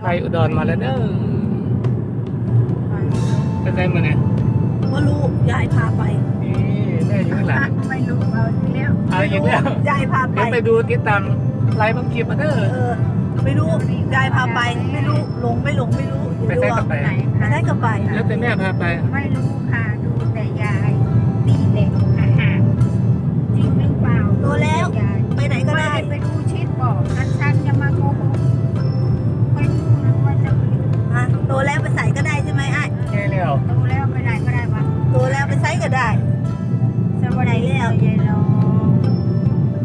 ไปอุดรมาแล้วเด้อไปใจมาเนี่ยว่าลูกยายพาไปนี่แม่อยู่ข้างหลังไม่รู้เอาอีกแล้วเอาอีกแล้วยายพาไปเดี๋ยวไปดูติดตามไลฟ์บังคลิปมาเด้อเออไม่รู้ยายพาไปไม่รู้หลงไม่หลงไม่รู้ไปเดี๋ยวใส่ดูกับไปไหนไปคะได้กับไปแล้วแต่แม่พาไป ไม่รู้ค่ะดูแต่ยายตีเด็กอาหารจริงหรือเปล่าโตแล้ว แค่แล้วดูแล้วไปไหนก็ได้ปะโตแล้วไปใส่ก็ได้สวัสดีแล้วยายน้อง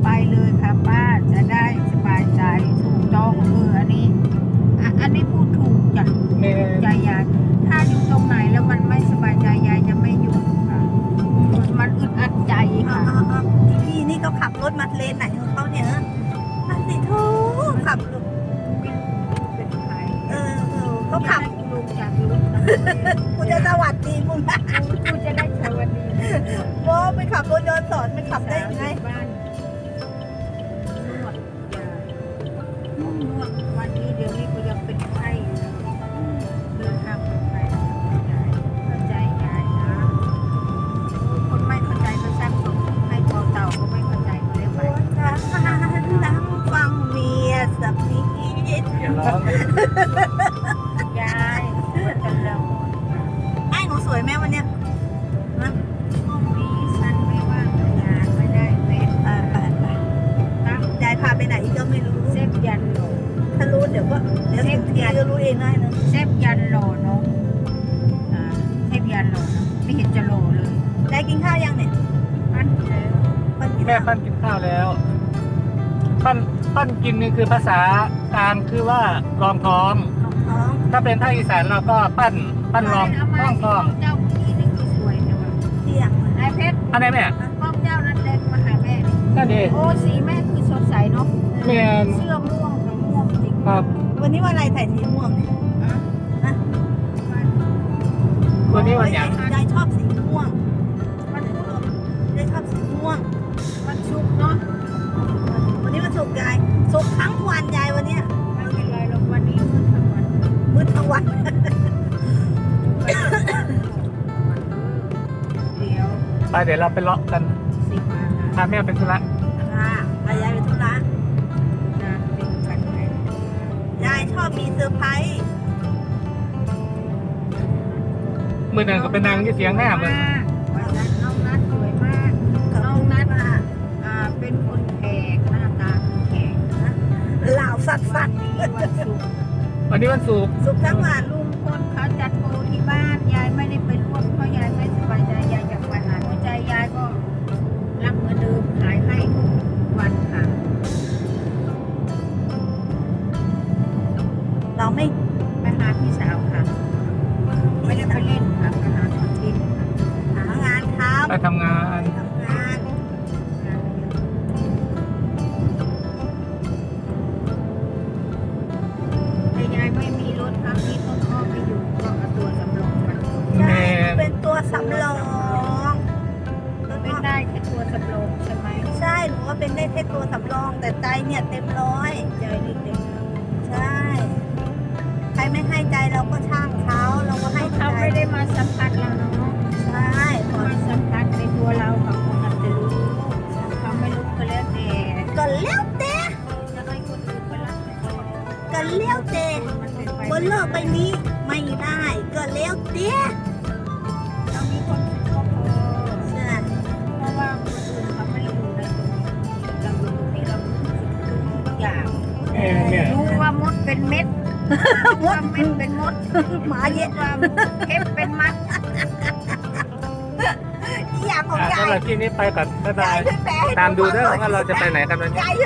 ไปเลยค่ะป้าจะได้สบายใจถูกต้องเอออันนี้อะอันนี้พูดถูกจ้ะแม่ใจยายถ้าอยู่ตรงไหนแล้วมันไม่สบายใจยายจะไม่อยู่ค่ะมันอึดอัดใจอ่าค่ะอ่าอ่าพี่นี่เขาขับรถมาเลนไหนของเขาเนี่ยฮะอันสิทูขับร ขับรถยนต์สอนไปขับได้ยังไง ยวถึงทีก็รู้เองได้นะเซฟยันโหลเนาะอ่าเซฟยันโหลเนาะไม่เห็นจะโหลเลยได้กินข้าวยังเนี่ยอันแล้วมันกินแม่ข้าวปั้นกินข้าวแล้ว ปั้นปั้นกินนี่คือภาษากลางคือว่ารองท้องท้องถ้าเป็นภาคอีสานเราก็ปั้นปั้นรองเอามาท้องท้องเจ้าพี่นี่คือสวยแต่ว่าเที่ยงนายเพชรอันไหนแม่กล้องเจ้านั้นเล็กมาหาแม่นี่นั่นดีโอ้สีแม่คือสดใสเนาะแม่นเสื้อม่วงกับม่วงจริง ครับ วันนี้วันอะไรถ่ายสีม่วงเนี่ยอะนะวันนี้วันหยังยายชอบสีม่วงมันพูดยายชอบสีม่วงมันชุกเนาะ วันนี้วันศุกร์ยายศุกร์ทั้งวันยายวันเนี้ยไม่เป็นไรหรอกวันนี้มืดทั้งวันมืดทั้งวันเดี๋ยวไปเดี๋ยวเราไปเลาะกันสิมาหาพาแม่ไปธุระค่ะ มีเซอร์ไพรส์มือหนึ่งก็เป็นนางที่เสียงหน้ามึงวันนั้นน้องนัดสวยมากน้องนัดอะอ่าเป็นคนแขกหน้าตาคือแขกเหล่าสัตว์สัตว์วันนี้วันศุกร์วันนี้วันศุกร์สุกร์ทั้งวันลุงพลเขาจัดโปรที่บ้าน ไปทำงาำไปนทำงานงานเยอะแต่ยายไม่มีรถครั้งนี้ต้นอ้อไม่อยู่ก็เอาตัวสำรองมาใช่แม่เป็นตัวสำรอง เป็นได้แค่ตัวสำรองใช่ไหมใช่หนูว่าเป็นได้แค่ตัวสำรองแต่ใจเนี่ยเต็มร้อย ใจนี่เต็มแล้วใช่ ก็เลี้ยวเตะมันเป็นไปบนโลกใบนี้ไม่ได้ก็เลี้ยวเตะเรามีความสุขก็พอใช่เพราะว่าคนอื่นเขาไม่ได้อยู่ในตรงนี้เราอยู่ตรงนี้เรารู้ทุกอย่างแม่เนี่ยรู้ว่ามดเป็นเม็ดรู้ว่าเม็ดเป็นมดหมาเยอะรู้ว่าเข็บเป็นมัดอย่างของอะยาสำหยรับที่นี้ไปก่อนบ๊ายบายยายช่วยแปลให้ตามดูเด้อฟังหน่ว่าเราจะไปไหนกันวันนี้ยายช่วย